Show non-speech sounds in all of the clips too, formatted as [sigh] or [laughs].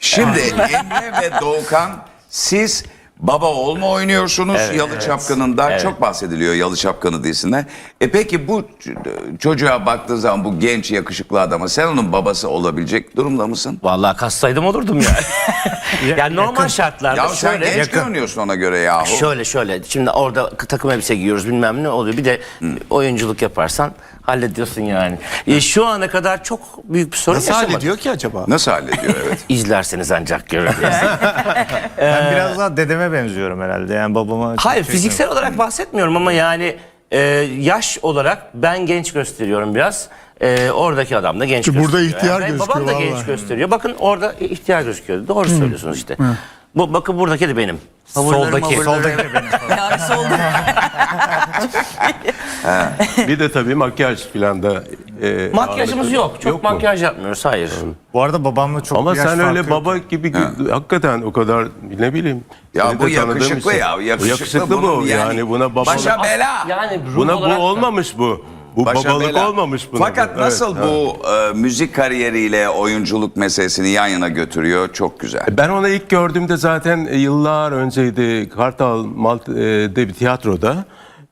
Şimdi Emre ve Doğukan siz baba olma oynuyorsunuz Yalı Çapkın'ın da çok bahsediliyor Yalı Çapkını dizisinde. E peki bu çocuğa baktığın zaman bu genç yakışıklı adama sen onun babası olabilecek durumda mısın? Vallahi kassaydım olurdum yani. [laughs] yani normal şartlarda Ya sen şöyle genç görünüyorsun ona göre yahu. şöyle şöyle şimdi orada takım elbise giyiyoruz bilmem ne oluyor. Bir de oyunculuk yaparsan hallediyorsun yani. E, şu ana kadar çok büyük bir sorun Nasıl yaşamadım. hallediyor ki acaba? Nasıl hallediyor evet. [laughs] İzlerseniz ancak görürsünüz. [laughs] Ben biraz daha dedeme benziyorum herhalde. Yani babama Hayır fiziksel olarak bahsetmiyorum ama yani e, yaş olarak ben genç gösteriyorum biraz. E, oradaki adam da genç Ki burada gösteriyor. ihtiyar Yani gözüküyor Babam da genç vallahi. gösteriyor. Bakın orada ihtiyar gözüküyor. Doğru söylüyorsunuz işte. Bu bakın buradaki de benim. Soldaki. Favorilerim, Soldaki de benim. [laughs] Yani solda. [laughs] Bir de tabii makyaj filan da. e, Makyajımız ağırlıklı. yok. Çok mu? makyaj yapmıyoruz. Hayır. Bu arada babamla çok Ama bir yaş sen farkı öyle yok. baba gibi hakikaten o kadar ne bileyim. Ya seni bu tanıdığım yakışıklı için. ya. Bu Yakışıklı, yakışıklı bunun bu yani, buna baba Başa bela. Yani ruh buna bu olarak da- olmamış bu. Bu Başa babalık bela. olmamış buna. Fakat Evet, nasıl evet. bu e, müzik kariyeriyle oyunculuk meselesini yan yana götürüyor çok güzel. Ben onu ilk gördüğümde zaten e, yıllar önceydi Kartal Malt'de bir tiyatroda.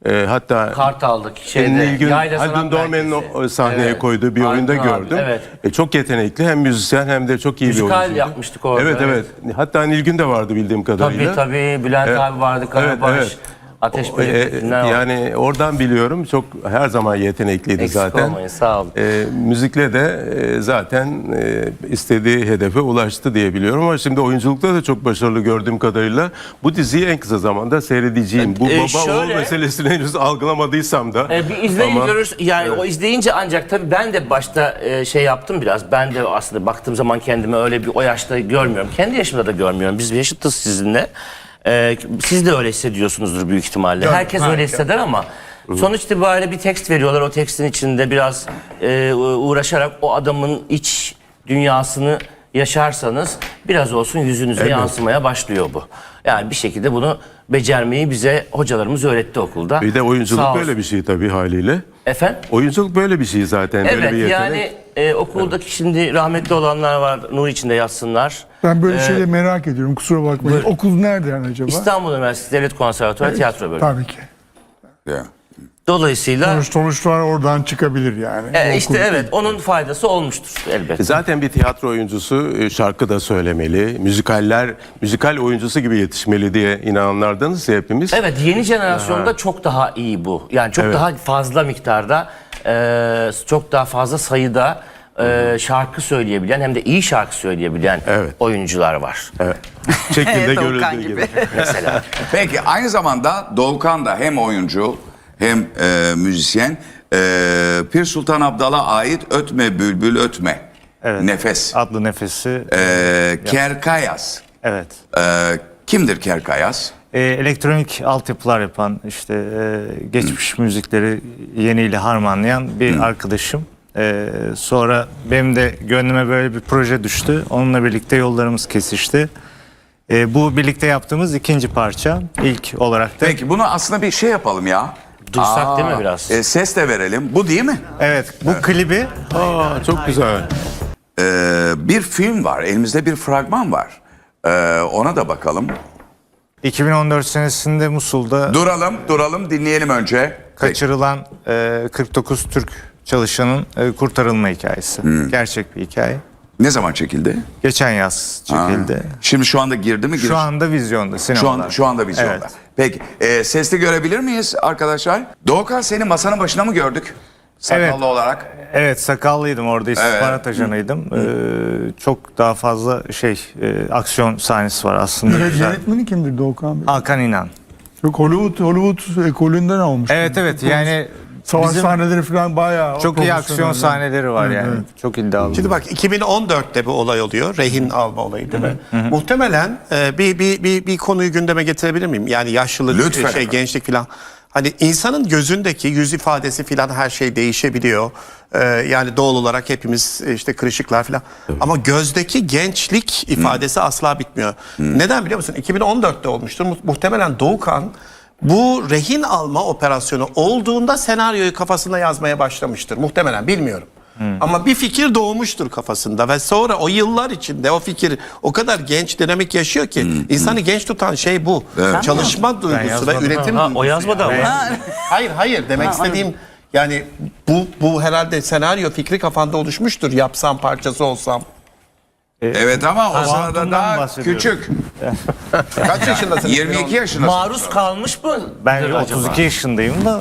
E, hatta Kartal'daki şeyde. Nilgün Yayla Sanat Dormen'in sahneye Evet. koyduğu bir Haldun oyunda abi, gördüm. Evet. E, çok yetenekli hem müzisyen hem de çok iyi bir Müzikal oyuncu. yapmıştık orada, Evet, evet Hatta Nilgün de vardı bildiğim kadarıyla. Tabii tabii. Bülent Evet. abi vardı. Karabaş. Evet, evet. Ateş Böcek'ler var. yani oradan biliyorum çok her zaman yetenekliydi Eksik zaten. olmayın, sağ olun. E, müzikle de e, zaten e, istediği hedefe ulaştı diye biliyorum ama şimdi oyunculukta da çok başarılı gördüğüm kadarıyla bu diziyi en kısa zamanda seyredeceğim. Bu E, baba şöyle- oğul meselesini henüz algılamadıysam da. E, bir izleyin ama- görürüz. Yani o izleyince ancak tabii ben de başta e, şey yaptım biraz. Ben de aslında baktığım zaman kendimi öyle bir o yaşta görmüyorum. Kendi yaşımda da görmüyorum. Biz yaşıtız sizinle. E, siz de öyle hissediyorsunuzdur büyük ihtimalle. Herkes öyle hisseder ama sonuç itibariyle bir tekst veriyorlar. O tekstin içinde biraz e, uğraşarak o adamın iç dünyasını yaşarsanız biraz olsun yüzünüze yansımaya başlıyor bu. Yani bir şekilde bunu becermeyi bize hocalarımız öğretti okulda. Bir de oyunculuk Sağ böyle olsun. bir şey tabii haliyle. Efendim? Oyunculuk böyle bir şey zaten. böyle bir Evet yetenek. yani e, okuldaki şimdi rahmetli olanlar var. Nur içinde yatsınlar. Ben böyle şeyleri merak ediyorum kusura bakmayın. Okul nerede yani acaba? İstanbul Üniversitesi Devlet Konservatuarı Tiyatro Bölümü. Tabii ki. Ya. Dolayısıyla Sonuç, sonuçlar oradan çıkabilir yani. e, işte okul- evet onun faydası olmuştur elbette. Zaten bir tiyatro oyuncusu e, şarkı da söylemeli, müzikaller, müzikal oyuncusu gibi yetişmeli diye inananlardanız ya hepimiz. Evet yeni jenerasyonda çok daha iyi bu. Yani çok Evet. daha fazla miktarda, e, çok daha fazla sayıda e, şarkı söyleyebilen hem de iyi şarkı söyleyebilen Evet. oyuncular var. Evet. Şekilde [laughs] Evet, görüldüğü gibi. gibi. [laughs] Mesela. Peki aynı zamanda Doğukan da hem oyuncu hem e, müzisyen. E, Pir Sultan Abdal'a ait Ötme Bülbül Ötme. Evet. Nefes. Adlı nefesi. E, Kerkayas. Evet. E, kimdir Kerkayas? Ee, elektronik altyapılar yapan işte e, geçmiş müzikleri yeniyle harmanlayan bir arkadaşım. Ee, sonra benim de gönlüme böyle bir proje düştü. Onunla birlikte yollarımız kesişti. Ee, bu birlikte yaptığımız ikinci parça. İlk olarak da Peki bunu aslında bir şey yapalım ya. Duysak değil mi biraz? E, ses de verelim. Bu değil mi? evet bu klibi Aa, çok güzel. E, bir film var. Elimizde bir fragman var. E, ona da bakalım. 2014 senesinde Musul'da Duralım, duralım, dinleyelim önce. Kaçırılan e, 49 Türk çalışanın e, kurtarılma hikayesi. Gerçek bir hikaye. Ne zaman çekildi? Geçen yaz çekildi. Ha. Şimdi şu anda girdi mi? Giriş- Şu anda vizyonda Şu sinemalarda. an şu anda vizyonda. Evet. Peki, e, sesli görebilir miyiz arkadaşlar? Doğukan seni masanın başına mı gördük? Sakallı Evet. olarak. Evet sakallıydım orada istihbarat ajanıydım. Ee, çok daha fazla şey e, aksiyon sahnesi var aslında. Evet. Yönetmeni kimdir Doğukan Bey? Hakan İnan. Çok Hollywood, Hollywood ekolünden almış. Evet evet yani Savaş bizim sahneleri falan bayağı çok iyi aksiyon sahneleri var Evet, yani. evet. Çok iddialı. Şey Şimdi bak 2014'te bu olay oluyor. Rehin alma olayı değil mi? Muhtemelen e, bir, bir, bir, bir konuyu gündeme getirebilir miyim? Yani yaşlılık, Lütfen e, şey, efendim. gençlik falan. Hani insanın gözündeki yüz ifadesi falan her şey değişebiliyor. E, yani doğal olarak hepimiz işte kırışıklar falan. Ama gözdeki gençlik ifadesi asla bitmiyor. Neden biliyor musun? 2014'te olmuştur. Mu- Muhtemelen Doğukan bu rehin alma operasyonu olduğunda senaryoyu kafasında yazmaya başlamıştır. Muhtemelen bilmiyorum. Ama bir fikir doğmuştur kafasında ve sonra o yıllar içinde o fikir o kadar genç dinamik yaşıyor ki insanı genç tutan şey bu. Çalışma duygusu ve üretim Ha, o duygusu. yazmadı ama. Hayır hayır demek istediğim yani bu bu herhalde senaryo fikri kafanda oluşmuştur. Yapsam parçası olsam. Evet ama o sırada kuantumdan daha bahsediyorum. küçük. [laughs] Kaç yaşındasın? 22 yaşındasın. Maruz kalmış mı? Ben acaba? 32 yaşındayım da.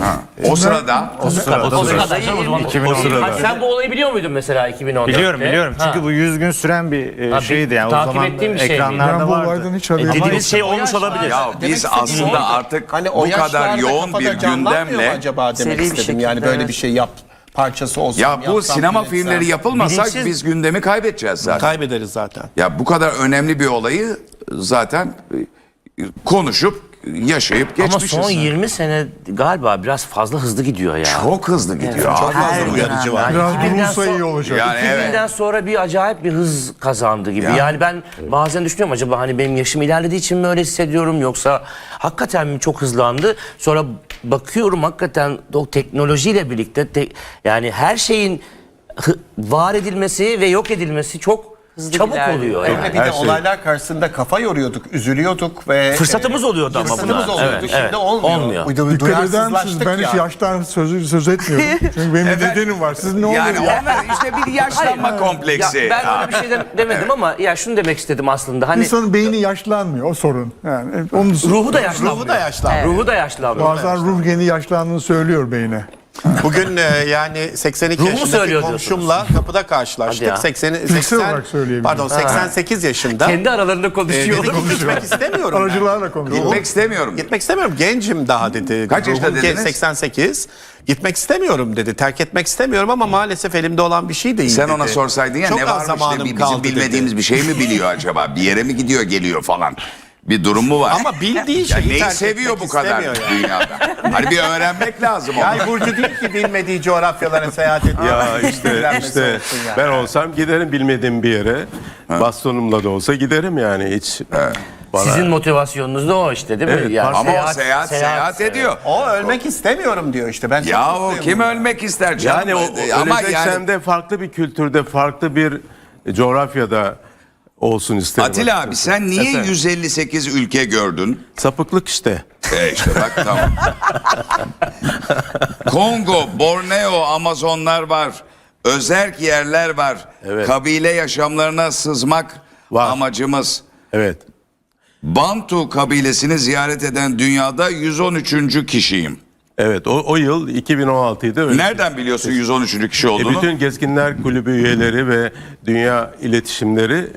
O sırada O sırada, o sırada iyi, o zaman. 2010'da. Ha, sen bu olayı biliyor muydun mesela 2014'te? Biliyorum biliyorum. Çünkü Ha. bu 100 gün süren bir e, Ha, bir- şeydi yani. takip o zaman ettiğim bir şey ekranlarda Ben bu vardı. olaydan hiç E, haberim yok. dediğiniz şey olmuş olabilir. ya biz aslında artık Hani o bu kadar yaşlarda yoğun bir kafada canlanmıyor mu gündemle acaba demek Seri bir istedim. şekilde, yani böyle evet. bir şey yap parçası olsun. ya bu yapsam sinema üretsem. filmleri yapılmasak Bilinçsiz- biz gündemi kaybedeceğiz zaten. kaybederiz zaten. Ya bu kadar önemli bir olayı zaten e, konuşup yaşayıp Ama geçmişiz. son 20 sene galiba biraz fazla hızlı gidiyor ya. Çok hızlı gidiyor. Çok fazla Her uyarıcı dönem var. yani. Biraz 2000'den durulsa iyi sonra- olacak. Yani evet. 2000'den sonra bir acayip bir hız kazandı gibi. Ya. Yani ben bazen düşünüyorum acaba hani benim yaşım ilerlediği için mi öyle hissediyorum yoksa hakikaten mi çok hızlandı? Sonra bakıyorum hakikaten o teknolojiyle birlikte te- yani her şeyin var edilmesi ve yok edilmesi çok çabuk oluyor. Yani. de bir Her de şey. olaylar karşısında kafa yoruyorduk, üzülüyorduk ve Fırsatımız e, oluyordu ama fırsatımız buna. oluyordu. Evet, Şimdi evet. olmuyor. Olmuyor. Uydu- Dikkat eder misiniz? duyarsızlaştık Ben ya. hiç yaştan söz, söz etmiyorum. [laughs] Çünkü benim bir Evet. nedenim var. Sizin ne Yani oluyor? ya? onlar işte bir yaşlanma kompleksi. Ya ben öyle bir şey de- demedim ama ya şunu demek istedim aslında. Hani İnsanın beyni yaşlanmıyor. O sorun. Yani onu ruhu da yaşlanmıyor. Ruhu da yaşlanmıyor. Ruhu da yaşlanmıyor. Bazen ruh geni yaşlandığını söylüyor beyne. Bugün e, yani 82 Ruhu yaşındaki söylüyor komşumla kapıda karşılaştık. Hadi ya. 80, Fiziksel 80 olarak söyleyebilirim. Pardon 88 yaşında. Kendi aralarında E, konuşuyor. dedi ki gitmek istemiyorum ben. Aracılarla konuşuyor. Gitmek istemiyorum. Gitmek istemiyorum. Gencim daha dedi. Kaç yaşında Ruhum genç, dediniz? 88. Gitmek istemiyorum dedi. Terk etmek istemiyorum ama maalesef elimde olan bir şey değil Sen dedi. ona sorsaydın ya Çok ne az varmış zamanım bir- bizim kaldı bilmediğimiz dedi. bir şey mi biliyor acaba? Bir yere mi gidiyor geliyor falan. Bir durum mu var? Ama bildiği şeyi neyi terk seviyor etmek bu kadar istemiyor yani. dünyada? Hani bir öğrenmek lazım onu. Yay burcu değil ki bilmediği coğrafyalara seyahat ediyor. Ya işte Öğrenmesi işte olsun yani. ben olsam giderim bilmediğim bir yere. Bastonumla da olsa giderim yani hiç. Bana- Sizin motivasyonunuz da o işte değil mi? Evet, Yani Ama o seyahat seyahat, ediyor. O ölmek istemiyorum diyor işte. Ben çok Ya o mutluyum kim ölmek ister canım? Yani o, ama öleceksem yani de farklı bir kültürde, farklı bir coğrafyada olsun isterim. Atilla abi açıkçası. sen niye Efendim? 158 ülke gördün? Sapıklık işte. E işte bak tamam. [laughs] Kongo, Borneo, Amazonlar var. Özerk yerler var. Evet. Kabile yaşamlarına sızmak Var. amacımız. Evet. Bantu kabilesini ziyaret eden dünyada 113. kişiyim. Evet o, o yıl 2016'ydı. Öyle. Nereden biliyorsun 113. kişi E, olduğunu? bütün Gezginler Kulübü üyeleri ve dünya iletişimleri